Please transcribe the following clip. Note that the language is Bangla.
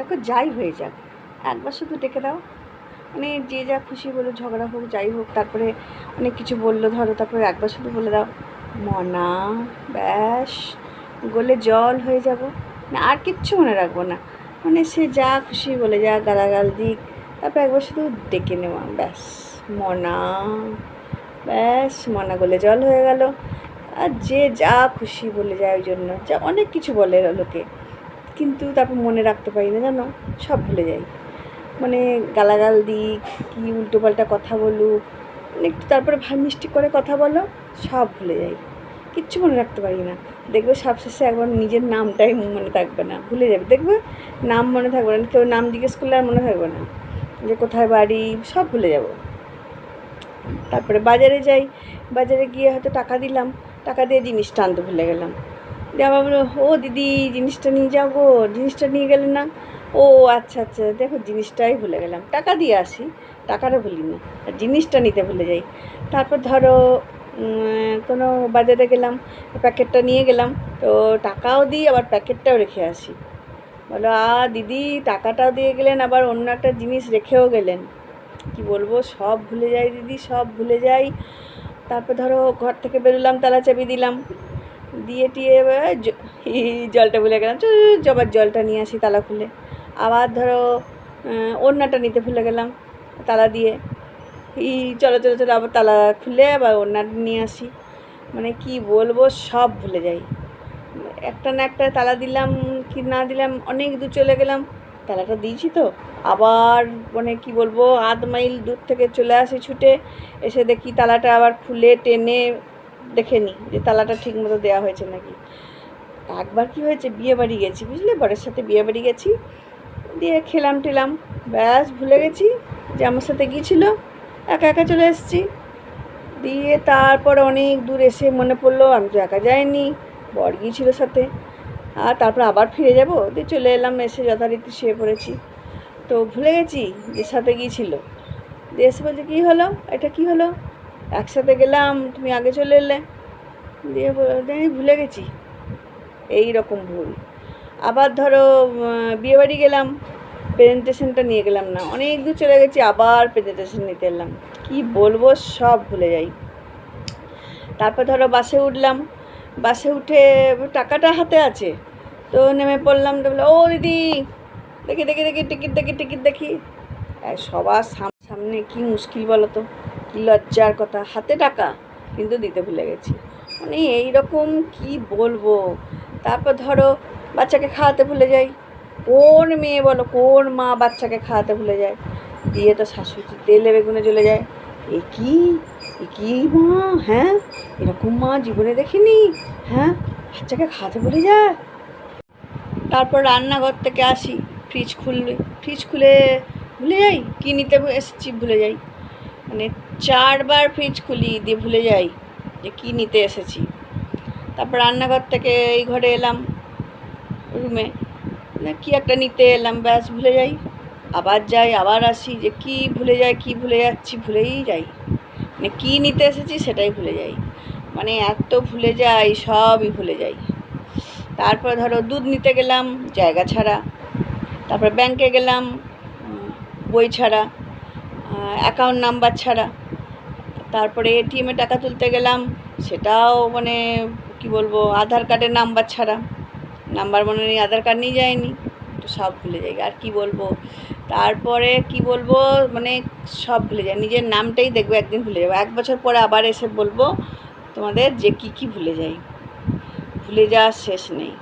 দেখো, যাই হয়ে যাক। একবার শুধু ডেকে দাও। মানে যে যা খুশি বলো, ঝগড়া হোক, যাই হোক, তারপরে অনেক কিছু বলল, ধরো, তারপরে একবার শুধু বলে দাও, মনা, ব্যাস, গলে জল হয়ে যাব। না, আর কিচ্ছু মনে রাখব না। মানে সে যা খুশি বলে, যা গালাগাল দিক, তারপর একবার শুধু ডেকে নেওয়া, ব্যাস, মনা ব্যাস, মনা, গলে জল হয়ে গেল। আর যে যা খুশি বলে যায়, ওই জন্য। যা অনেক কিছু বলে লোকে। কিন্তু তারপর মনে রাখতে পারি না, জানো? সব ভুলে যাই। মানে গালাগাল দিক কি উল্টোপাল্টা কথা বলুক মানে একটু তারপরে মিষ্টি করে কথা বলো, সব ভুলে যাই। কিচ্ছু মনে রাখতে পারি না। দেখবে সবশেষে একবার নিজের নামটাই মনে থাকবে না, ভুলে যাবে। দেখবে নাম মনে থাকবে না, কেউ নাম জিজ্ঞেস করলে আর মনে থাকবে না। যে কোথায় বাড়ি, সব ভুলে যাব। তারপরে বাজারে যাই, বাজারে গিয়ে হয়তো টাকা দিলাম, টাকা দিয়ে জিনিসটা আনতে ভুলে গেলাম। দিয়ে আবার ও দিদি, জিনিসটা নিয়ে যাও গো, জিনিসটা নিয়ে গেলে না? ও আচ্ছা আচ্ছা দেখো জিনিসটাই ভুলে গেলাম, টাকা দিয়ে আসি, টাকাটা ভুলি না, আর জিনিসটা নিতে ভুলে যাই। তারপর ধরো কোনো বাজারে গেলাম, প্যাকেটটা নিয়ে গেলাম, তো টাকাও দিই, আবার প্যাকেটটাও রেখে আসি। বলো, আ, দিদি, টাকাটাও দিয়ে গেলেন, আবার অন্য একটা জিনিস রেখেও গেলেন। কি বলব, সব ভুলে যাই দিদি, সব ভুলে যাই। তারপর ধরো ঘর থেকে বেরোলাম, তালা চাবি দিলাম। দিয়ে টিয়ে ই, জলটা ভুলে গেলাম। জবার জলটা নিয়ে আসি তালা খুলে। আবার ধরো ওড়নাটা নিতে ভুলে গেলাম তালা দিয়ে। এই চলো চলো চলো আবার তালা খুলে আবার ওড়নাটা নিয়ে আসি। মানে কি বলব সব ভুলে যাই। একটা না একটা তালা দিলাম কি না দিলাম অনেক দূর চলে গেলাম। তালাটা দিয়েছি তো। আবার মানে কি বলব আধ মাইল দূর থেকে চলে আসি ছুটে। এসে দেখি তালাটা আবার খুলে টেনে দেখে নিই যে তালাটা ঠিক মতো দেওয়া হয়েছে নাকি। একবার কি হয়েছে? বিয়ে বাড়ি গেছি, বুঝলে? বরের সাথে বিয়ে বাড়ি গেছি। দিয়ে খেলাম টেলাম। ব্যাস, ভুলে গেছি যে আমার সাথে গিয়েছিল একা একা চলে এসেছি। দিয়ে তারপর অনেক দূর এসে মনে পড়ল, আমি তো একা যাইনি, বর গিয়েছিল সাথে। আর তারপর আবার ফিরে যাব। দিয়ে চলে এলাম, এসে যথারীতি শুয়ে পড়েছি। তো ভুলে গেছি যে সাথে গিয়েছিল দিয়ে এসে বলছে, কী হলো? এটা কী হলো? একসাথে গেলাম, তুমি আগে চলে এলে। দিয়ে আমি ভুলে গেছি। এই রকম ভুল। আবার ধরো বিয়েবাড়ি গেলাম প্রেজেন্টেশনটা নিয়ে গেলাম না। অনেক দূর চলে গেছি, আবার প্রেজেন্টেশন নিতে এলাম। কি বলব, সব ভুলে যাই। তারপর ধরো বাসে উঠলাম। বাসে উঠে টাকাটা হাতে আছে। তো নেমে পড়লাম, তো বলে ও দিদি, দেখি দেখি দেখি, টিকিট দেখি টিকিট, দেখি। সবার সাম- সামনে কি মুশকিল বলো তো? লজ্জার কথা, হাতে টাকা কিন্তু দিতে ভুলে গেছি। মানে এই রকম কি বলব? তারপর ধরো বাচ্চাকে খাওয়াতে ভুলে যাই। কোন মেয়ে বলো, কোন মা বাচ্চাকে খাওয়াতে ভুলে যায়? দিয়ে তো শাশুড়ি তেলে বেগুনে চলে যায়। এ কি? এ কি মা? হ্যাঁ? এরকম মা জীবনে দেখিনি। হ্যাঁ? বাচ্চাকে খাওয়াতে ভুলে যায়। তারপর রান্নাঘর থেকে আসি ফ্রিজ খুললে ফ্রিজ খুলে ভুলে যাই? কী নিতে এসেছি, ভুলে যাই। মানে চারবার ফ্রিজ খুলি দিয়ে ভুলে যাই যে কী নিতে এসেছি। তারপর রান্নাঘর থেকে এই ঘরে এলাম রুমে না কী একটা নিতে এলাম, ব্যাস ভুলে যাই। আবার যাই, আবার আসি যে কী ভুলে যাই, কী ভুলে যাচ্ছি ভুলেই যাই। মানে কী নিতে এসেছি সেটাই ভুলে যাই। মানে এত ভুলে যাই, সবই ভুলে যাই। তারপর ধরো দুধ নিতে গেলাম, জায়গা ছাড়া। তারপর ব্যাংকে গেলাম বই ছাড়া। অ্যাকাউন্ট নাম্বার ছাড়া। তারপরে এটিএমে টাকা তুলতে গেলাম, সেটাও মানে কি বলব, আধার কার্ডের নাম্বার ছাড়া। নাম্বার মনে নেই, আধার কার্ড নিয়ে যায়নি, তো সব ভুলে যাই, আর কি বলব? তারপরে কি বলব মানে সব ভুলে যাই, নিজের নামটাই দেখব, একদিন ভুলে যাব। এক বছর পরে আবার এসে বলব তোমাদের যে কী কী ভুলে যাই। ভুলে যাওয়ার শেষ নেই।